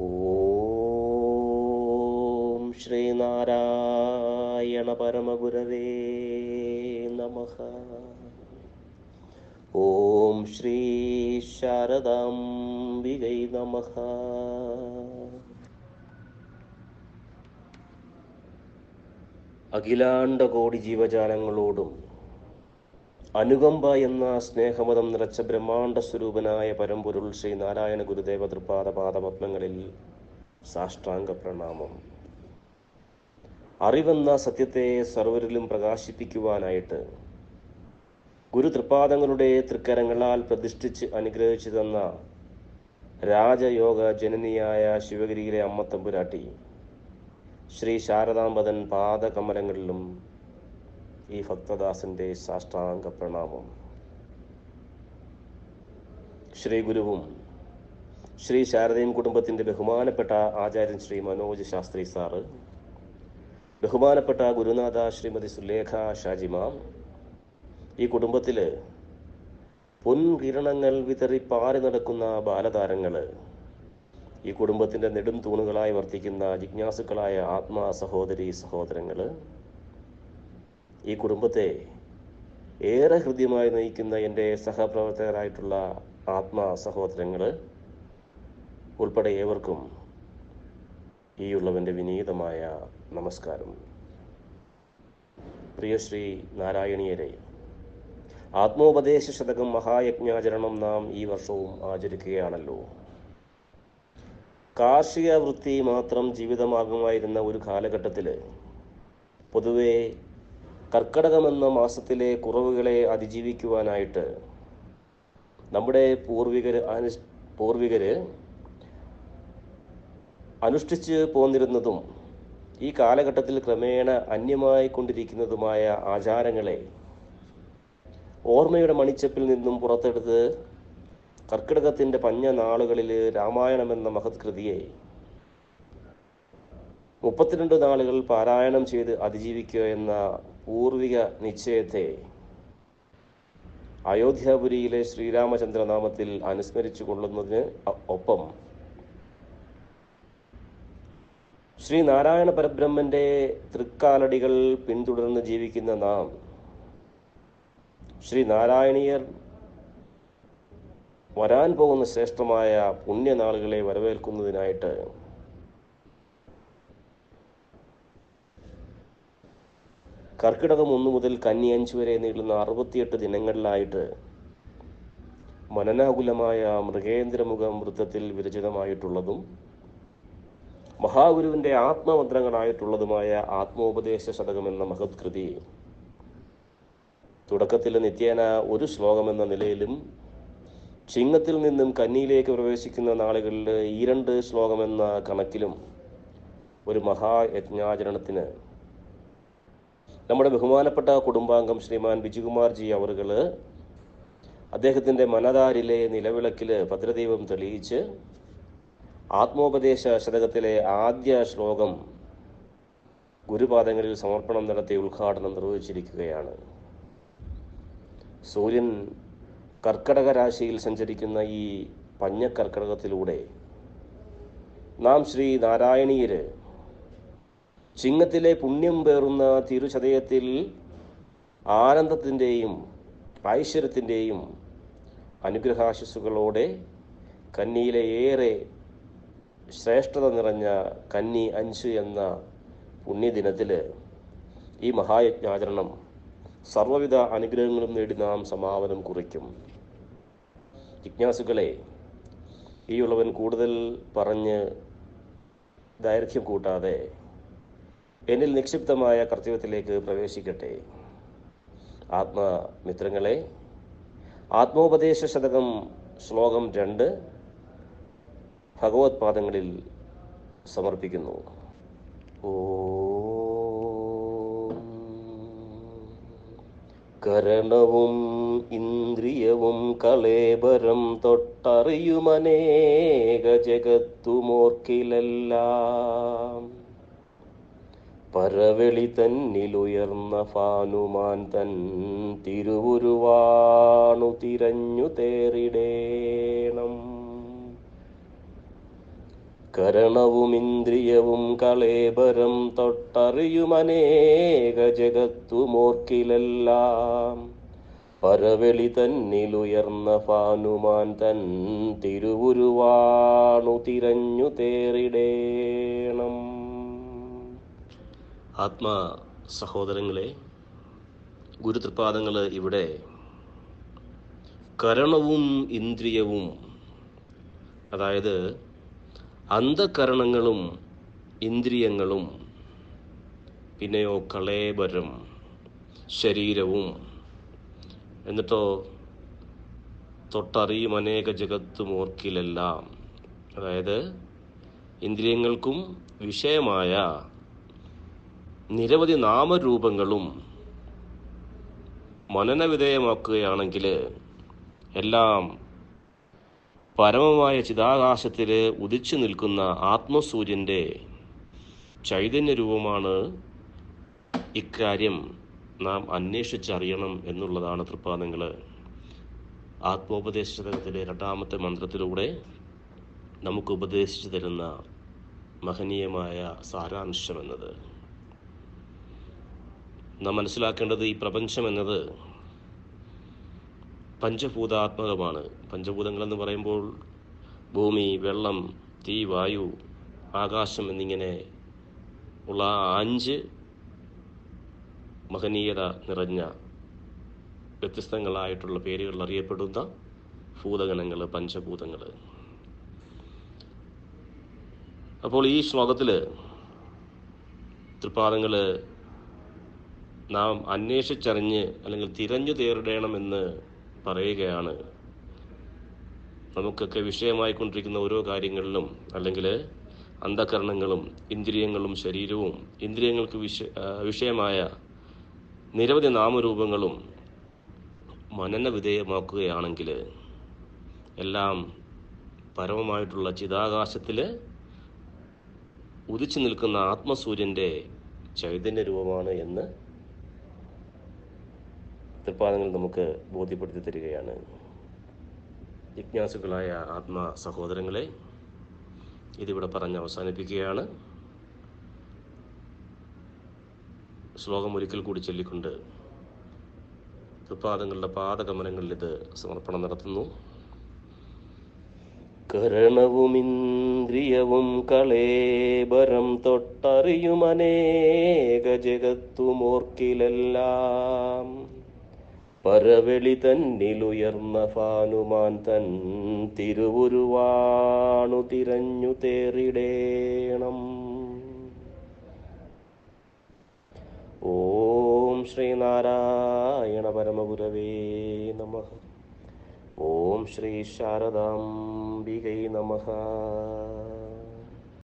ഓം ശ്രീനാരായണ പരമഗുരവേ നമ. ഓം ശ്രീ ശാരദാംബികൈ നമ. അഖിലാണ്ടകോടി ജീവജാലങ്ങളോടും അനുകമ്പ എന്ന സ്നേഹമതം നിറച്ച ബ്രഹ്മാണ്ട സ്വരൂപനായ പരമ്പൊരുൾ ശ്രീ നാരായണ ഗുരുദേവ തൃപാദ പാദപത്മങ്ങളിൽ സാഷ്ടാംഗ പ്രണാമം. അറിവെന്ന സത്യത്തെ സർവരിലും പ്രകാശിപ്പിക്കുവാനായിട്ട് ഗുരു തൃപാദങ്ങളുടെ തൃക്കരങ്ങളാൽ പ്രതിഷ്ഠിച്ച് അനുഗ്രഹിച്ചു തന്ന രാജയോഗ ജനനിയായ ശിവഗിരിയിലെ അമ്മത്തമ്പുരാട്ടി ശ്രീ ശാരദാംബതൻ പാദകമലങ്ങളിലും ഈ ഭക്തദാസന്റെ സാഷ്ടാംഗ പ്രണാമം. ശ്രീ ഗുരുവും ശ്രീ ശാരദയും കുടുംബത്തിന്റെ ബഹുമാനപ്പെട്ട ആചാര്യൻ ശ്രീ മനോജ് ശാസ്ത്രി സാറ് ബഹുമാനപ്പെട്ട ഗുരുനാഥ ശ്രീമതി സുലേഖ ഷാജിമാം ഈ കുടുംബത്തിൽ പൊൻകിരണങ്ങൾ വിതറി പാറി നടക്കുന്ന ബാലതാരങ്ങൾ ഈ കുടുംബത്തിന്റെ നെടും തൂണുകളായി വർത്തിക്കുന്ന ജിജ്ഞാസുക്കളായ ആത്മാ സഹോദരി സഹോദരങ്ങൾ ഈ കുടുംബത്തെ ഏറെ ഹൃദ്യമായി നയിക്കുന്ന എന്റെ സഹപ്രവർത്തകരായിട്ടുള്ള ആത്മാ സഹോദരങ്ങൾ ഉൾപ്പെടെ ഏവർക്കും ഈ ഉള്ളവന്റെ വിനീതമായ നമസ്കാരം. പ്രിയശ്രീ നാരായണീയരെ ആത്മോപദേശ ശതകം മഹായജ്ഞാചരണം നാം ഈ വർഷവും ആചരിക്കുകയാണല്ലോ. കാർഷിക വൃത്തി മാത്രം ജീവിതമാകുമായിരുന്ന ഒരു കാലഘട്ടത്തിൽ പൊതുവെ കർക്കടകമെന്ന മാസത്തിലെ കുറവുകളെ അതിജീവിക്കുവാനായിട്ട് നമ്മുടെ പൂർവികർ അനു പൂർവികര് അനുഷ്ഠിച്ച് പോന്നിരുന്നതും ഈ കാലഘട്ടത്തിൽ ക്രമേണ അന്യമായി കൊണ്ടിരിക്കുന്നതുമായ ആചാരങ്ങളെ ഓർമ്മയുടെ മണിച്ചപ്പിൽ നിന്നും പുറത്തെടുത്ത് കർക്കിടകത്തിന്റെ പഞ്ഞ നാളുകളിൽ രാമായണം എന്ന മഹത് കൃതിയെ മുപ്പത്തിരണ്ട് നാളുകൾ പാരായണം ചെയ്ത് അതിജീവിക്കുക എന്ന പൂർവിക നിശ്ചയത്തെ അയോധ്യാപുരിയിലെ ശ്രീരാമചന്ദ്രനാമത്തിൽ അനുസ്മരിച്ചു കൊള്ളുന്നതിന് ഒപ്പം ശ്രീ നാരായണ പരബ്രഹ്മന്റെ തൃക്കാലടികൾ പിന്തുടർന്ന് ജീവിക്കുന്ന നാം ശ്രീ നാരായണീയർ വരാൻ പോകുന്ന ശ്രേഷ്ഠമായ പുണ്യനാളുകളെ വരവേൽക്കുന്നതിനായിട്ട് കർക്കിടകം ഒന്ന് മുതൽ കന്നി അഞ്ച് വരെ നീളുന്ന അറുപത്തിയെട്ട് ദിനങ്ങളിലായിട്ട് മനനാകുലമായ മൃഗേന്ദ്രമുഖം വൃത്തത്തിൽ വിരചിതമായിട്ടുള്ളതും മഹാഗുരുവിന്റെ ആത്മമന്ത്രങ്ങളായിട്ടുള്ളതുമായ ആത്മോപദേശ ശതകം എന്ന മഹത്കൃതി തുടക്കത്തിൽ നിത്യേന ഒരു ശ്ലോകം എന്ന നിലയിലും ചിങ്ങത്തിൽ നിന്നും കന്നിയിലേക്ക് പ്രവേശിക്കുന്ന നാളുകളിൽ ഈ രണ്ട് ശ്ലോകമെന്ന കണക്കിലും ഒരു മഹായജ്ഞാചരണത്തിന് നമ്മുടെ ബഹുമാനപ്പെട്ട കുടുംബാംഗം ശ്രീമാൻ ബിജുകുമാർജി ജി അവറുകൾ അദ്ദേഹത്തിന്റെ മനതാരിലെ നിലവിളക്കിൽ ഭദ്രദീപം തെളിയിച്ച് ആത്മോപദേശ ശതകത്തിലെ ആദ്യ ശ്ലോകം ഗുരുപാദങ്ങളിൽ സമർപ്പണം നടത്തി ഉദ്ഘാടനം നിർവഹിച്ചിരിക്കുകയാണ്. സൂര്യൻ കർക്കടക രാശിയിൽ സഞ്ചരിക്കുന്ന ഈ പഞ്ഞക്കർക്കടകത്തിലൂടെ നാം ശ്രീ നാരായണീയര് ചിങ്ങത്തിലെ പുണ്യം പേറുന്ന തിരുചതയത്തിൽ ആനന്ദത്തിന്റെയും ഐശ്വര്യത്തിന്റെയും അനുഗ്രഹാശിസുകളോടെ കന്നിയിലെ ഏറെ ശ്രേഷ്ഠത നിറഞ്ഞ കന്നി അഞ്ച് എന്ന പുണ്യദിനത്തിൽ ഈ മഹായജ്ഞാചരണം സർവവിധ അനുഗ്രഹങ്ങളും നേടി നാം സമാപനം കുറിക്കും. ജിജ്ഞാസുകളെ ഈ ഉള്ളവൻ കൂടുതൽ പറഞ്ഞ് ദൈർഘ്യം കൂട്ടാതെ എന്നിൽ നിക്ഷിപ്തമായ കർത്തവ്യത്തിലേക്ക് പ്രവേശിക്കട്ടെ. ആത്മമിത്രങ്ങളെ ആത്മോപദേശ ശതകം ശ്ലോകം രണ്ട് ഭഗവത് പാദങ്ങളിൽ സമർപ്പിക്കുന്നു. കരണവും ഇന്ദ്രിയവും കളേബരം തൊട്ടറിയുമനേക ജഗത്തുമോർക്കിലെല്ലാം. പരവെളി തന്നിലുയർന്ന ഫാനുമാൻ തൻ തിരുവുരുവാണു തിരഞ്ഞു തേറിടേണം. കരണവും ഇന്ദ്രിയവും കളേബരം തൊട്ടറിയുമനേക ജഗത്തുമോർക്കിലെല്ലാം. പരവെളി തന്നിലുയർന്ന ഫാനുമാൻ തൻ തിരുവുരുവാണു തിരഞ്ഞു തേറിടേണം. ആത്മാ സഹോദരങ്ങളെ ഗുരുതൃപാദങ്ങൾ ഇവിടെ കരണവും ഇന്ദ്രിയവും അതായത് അന്ധകരണങ്ങളും ഇന്ദ്രിയങ്ങളും പിന്നെയോ കളേബരം ശരീരവും. എന്നിട്ടോ തൊട്ടറിയും അനേക ജഗത്തും ഓർക്കിലെല്ലാം. അതായത് ഇന്ദ്രിയങ്ങൾക്കും വിഷയമായ നിരവധി നാമരൂപങ്ങളും മനനവിധേയമാക്കുകയാണെങ്കിൽ എല്ലാം പരമമായ ചിതാകാശത്തിൽ ഉദിച്ചു നിൽക്കുന്ന ആത്മസൂര്യന്റെ ചൈതന്യരൂപമാണ് ഇക്കാര്യം നാം അന്വേഷിച്ചറിയണം എന്നുള്ളതാണ് തൃപ്പാദങ്ങൾ ആത്മോപദേശത്തിലെ രണ്ടാമത്തെ മന്ത്രത്തിലൂടെ നമുക്ക് ഉപദേശിച്ചു തരുന്ന മഹനീയമായ സാരാംശം എന്നത് നാം മനസ്സിലാക്കേണ്ടത് ഈ പ്രപഞ്ചം എന്നത് പഞ്ചഭൂതാത്മകമാണ്. പഞ്ചഭൂതങ്ങളെന്ന് പറയുമ്പോൾ ഭൂമി വെള്ളം തീ വായു ആകാശം എന്നിങ്ങനെ ഉള്ള അഞ്ച് മഹനീയത നിറഞ്ഞ വ്യത്യസ്തങ്ങളായിട്ടുള്ള പേരുകളിൽ അറിയപ്പെടുന്ന ഭൂതഗണങ്ങൾ പഞ്ചഭൂതങ്ങൾ. അപ്പോൾ ഈ ശ്ലോകത്തിൽ തൃപ്പാദങ്ങൾ നാം അന്വേഷിച്ചറിഞ്ഞ് അല്ലെങ്കിൽ തിരഞ്ഞു തേറിടണമെന്ന് പറയുകയാണ്. നമുക്കൊക്കെ വിഷയമായി കൊണ്ടിരിക്കുന്ന ഓരോ കാര്യങ്ങളിലും അല്ലെങ്കിൽ അന്ധകരണങ്ങളും ഇന്ദ്രിയങ്ങളും ശരീരവും ഇന്ദ്രിയങ്ങൾക്ക് വിഷ വിഷയമായ നിരവധി നാമരൂപങ്ങളും മനന വിധേയമാക്കുകയാണെങ്കിൽ എല്ലാം പരമമായിട്ടുള്ള ചിതാകാശത്തിൽ ഉദിച്ചു നിൽക്കുന്ന ആത്മസൂര്യന്റെ ചൈതന്യ രൂപമാണ് എന്ന് തൃപ്പാദങ്ങൾ നമുക്ക് ബോധ്യപ്പെടുത്തി തരികയാണ്. ജിജ്ഞാസുക്കളായ ആത്മാ സഹോദരങ്ങളെ ഇതിവിടെ പറഞ്ഞ് അവസാനിപ്പിക്കുകയാണ്. ശ്ലോകം ഒരിക്കൽ കൂടി ചൊല്ലിക്കൊണ്ട് തൃപ്പാദങ്ങളുടെ പാദഗമനങ്ങളിൽ ഇത് സമർപ്പണം നടത്തുന്നു. കരണവും ഇന്ദ്രിയവും കളേബരം തൊട്ടറിയുമനേക ജഗത്തുമോർക്കിലെല്ലാം. പരവെളി തന്നിലുയർന്ന ഫാനുമാൻ തൻ തിരുവുരുവാണു തിരഞ്ഞു തേറിടേണം. ഓം ശ്രീനാരായണ പരമഗുരവേ നമ. ഓം ശ്രീ ശാരദാംബികൈ നമഃ.